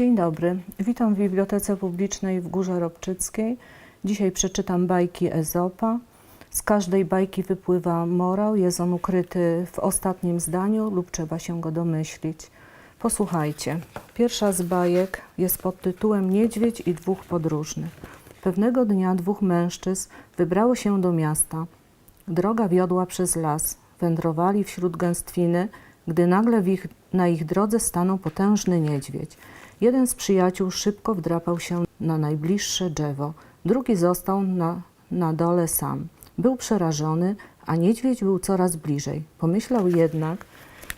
Dzień dobry, witam w Bibliotece Publicznej w Górze Robczyckiej. Dzisiaj przeczytam bajki Ezopa. Z każdej bajki wypływa morał, jest on ukryty w ostatnim zdaniu lub trzeba się go domyślić. Posłuchajcie. Pierwsza z bajek jest pod tytułem Niedźwiedź i dwóch podróżnych. Pewnego dnia dwóch mężczyzn wybrało się do miasta. Droga wiodła przez las. Wędrowali wśród gęstwiny, gdy nagle ich, na ich drodze stanął potężny niedźwiedź. Jeden z przyjaciół szybko wdrapał się na najbliższe drzewo, drugi został na, na dole sam. Był przerażony, a niedźwiedź był coraz bliżej. Pomyślał jednak,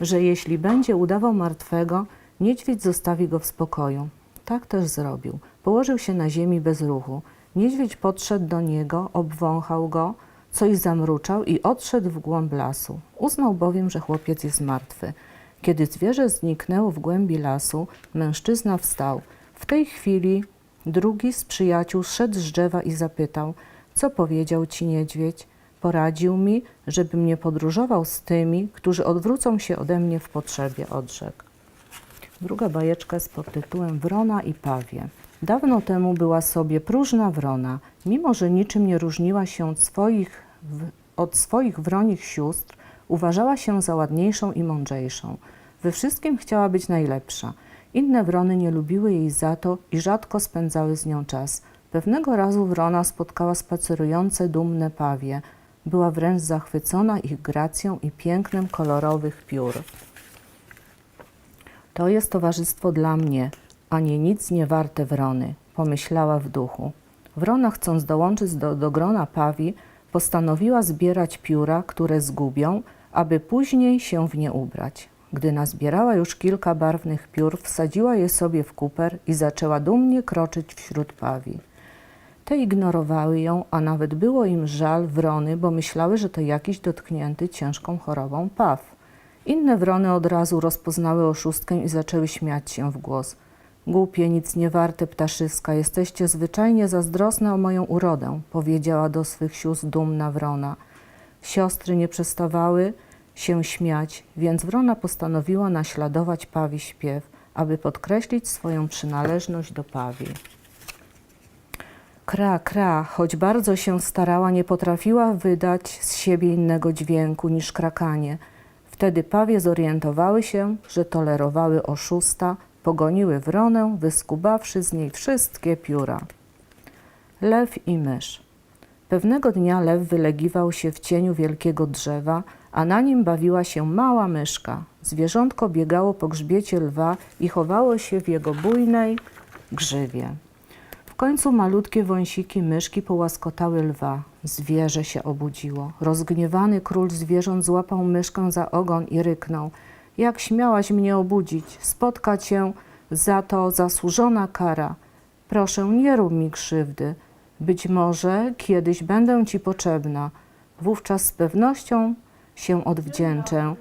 że jeśli będzie udawał martwego, niedźwiedź zostawi go w spokoju. Tak też zrobił. Położył się na ziemi bez ruchu. Niedźwiedź podszedł do niego, obwąchał go, coś zamruczał i odszedł w głąb lasu. Uznał bowiem, że chłopiec jest martwy. Kiedy zwierzę zniknęło w głębi lasu, mężczyzna wstał. W tej chwili drugi z przyjaciół szedł z drzewa i zapytał: Co powiedział ci niedźwiedź? Poradził mi, żebym nie podróżował z tymi, którzy odwrócą się ode mnie w potrzebie, odrzekł. Druga bajeczka jest pod tytułem Wrona i pawie. Dawno temu była sobie próżna wrona. Mimo, że niczym nie różniła się od swoich, od swoich wronich sióstr, uważała się za ładniejszą i mądrzejszą. We wszystkim chciała być najlepsza. Inne wrony nie lubiły jej za to i rzadko spędzały z nią czas. Pewnego razu wrona spotkała spacerujące dumne pawie. Była wręcz zachwycona ich gracją i pięknem kolorowych piór. To jest towarzystwo dla mnie, a nie nic nie warte wrony, pomyślała w duchu. Wrona, chcąc dołączyć do, do grona pawi, postanowiła zbierać pióra, które zgubią, aby później się w nie ubrać. Gdy nazbierała już kilka barwnych piór, wsadziła je sobie w kuper i zaczęła dumnie kroczyć wśród pawi. Te ignorowały ją, a nawet było im żal wrony, bo myślały, że to jakiś dotknięty ciężką chorobą paw. Inne wrony od razu rozpoznały oszustkę i zaczęły śmiać się w głos. Głupie, nic nie warte ptaszyska, jesteście zwyczajnie zazdrosne o moją urodę, powiedziała do swych sióstr dumna wrona. Siostry nie przestawały się śmiać, więc wrona postanowiła naśladować pawi śpiew, aby podkreślić swoją przynależność do pawi. Kra, kra, choć bardzo się starała, nie potrafiła wydać z siebie innego dźwięku niż krakanie. Wtedy pawie zorientowały się, że tolerowały oszusta, pogoniły wronę, wyskubawszy z niej wszystkie pióra. Lew i mysz. Pewnego dnia lew wylegiwał się w cieniu wielkiego drzewa, a na nim bawiła się mała myszka. Zwierzątko biegało po grzbiecie lwa i chowało się w jego bujnej grzywie. W końcu malutkie wąsiki myszki połaskotały lwa. Zwierzę się obudziło. Rozgniewany król zwierząt złapał myszkę za ogon i ryknął. Jak śmiałaś mnie obudzić? Spotka cię za to zasłużona kara. Proszę, nie rób mi krzywdy. Być może kiedyś będę ci potrzebna. Wówczas z pewnością się odwdzięczę.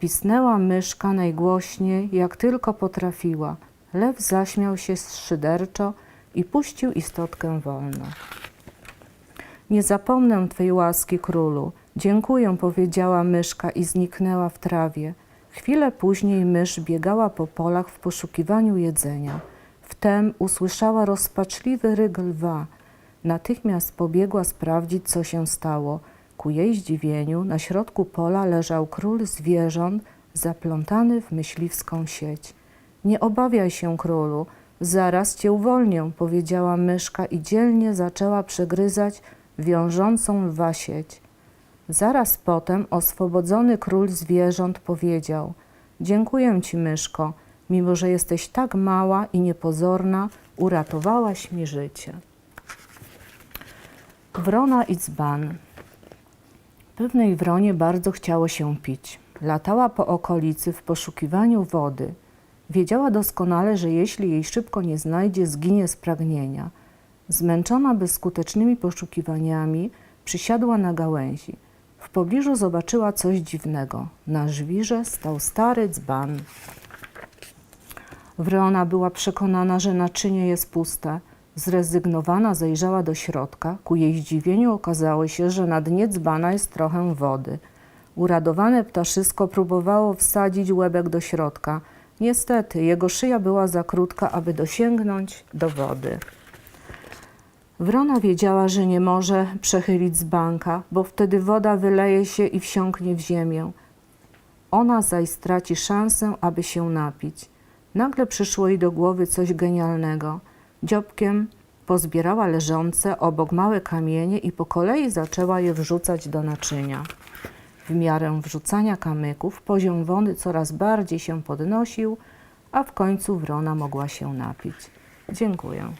Pisnęła myszka najgłośniej, jak tylko potrafiła. Lew zaśmiał się szyderczo i puścił istotkę wolno. Nie zapomnę Twej łaski, królu. Dziękuję, powiedziała myszka i zniknęła w trawie. Chwilę później mysz biegała po polach w poszukiwaniu jedzenia. Wtem usłyszała rozpaczliwy ryk lwa. Natychmiast pobiegła sprawdzić, co się stało. Ku jej zdziwieniu na środku pola leżał król zwierząt zaplątany w myśliwską sieć. Nie obawiaj się, królu, zaraz cię uwolnię, powiedziała myszka i dzielnie zaczęła przegryzać wiążącą lwa sieć. Zaraz potem oswobodzony król zwierząt powiedział: Dziękuję ci, myszko, mimo że jesteś tak mała i niepozorna, uratowałaś mi życie. Wrona i dzban. Pewnej wronie bardzo chciało się pić. Latała po okolicy w poszukiwaniu wody. Wiedziała doskonale, że jeśli jej szybko nie znajdzie, zginie z pragnienia. Zmęczona bezskutecznymi poszukiwaniami, przysiadła na gałęzi. W pobliżu zobaczyła coś dziwnego. Na żwirze stał stary dzban. Wrona była przekonana, że naczynie jest puste. Zrezygnowana zajrzała do środka. Ku jej zdziwieniu okazało się, że na dnie dzbana jest trochę wody. Uradowane ptaszysko próbowało wsadzić łebek do środka. Niestety, jego szyja była za krótka, aby dosięgnąć do wody. Wrona wiedziała, że nie może przechylić z banka, bo wtedy woda wyleje się i wsiąknie w ziemię. Ona zaś straci szansę, aby się napić. Nagle przyszło jej do głowy coś genialnego. Dziobkiem pozbierała leżące obok małe kamienie i po kolei zaczęła je wrzucać do naczynia. W miarę wrzucania kamyków poziom wody coraz bardziej się podnosił, a w końcu wrona mogła się napić. Dziękuję.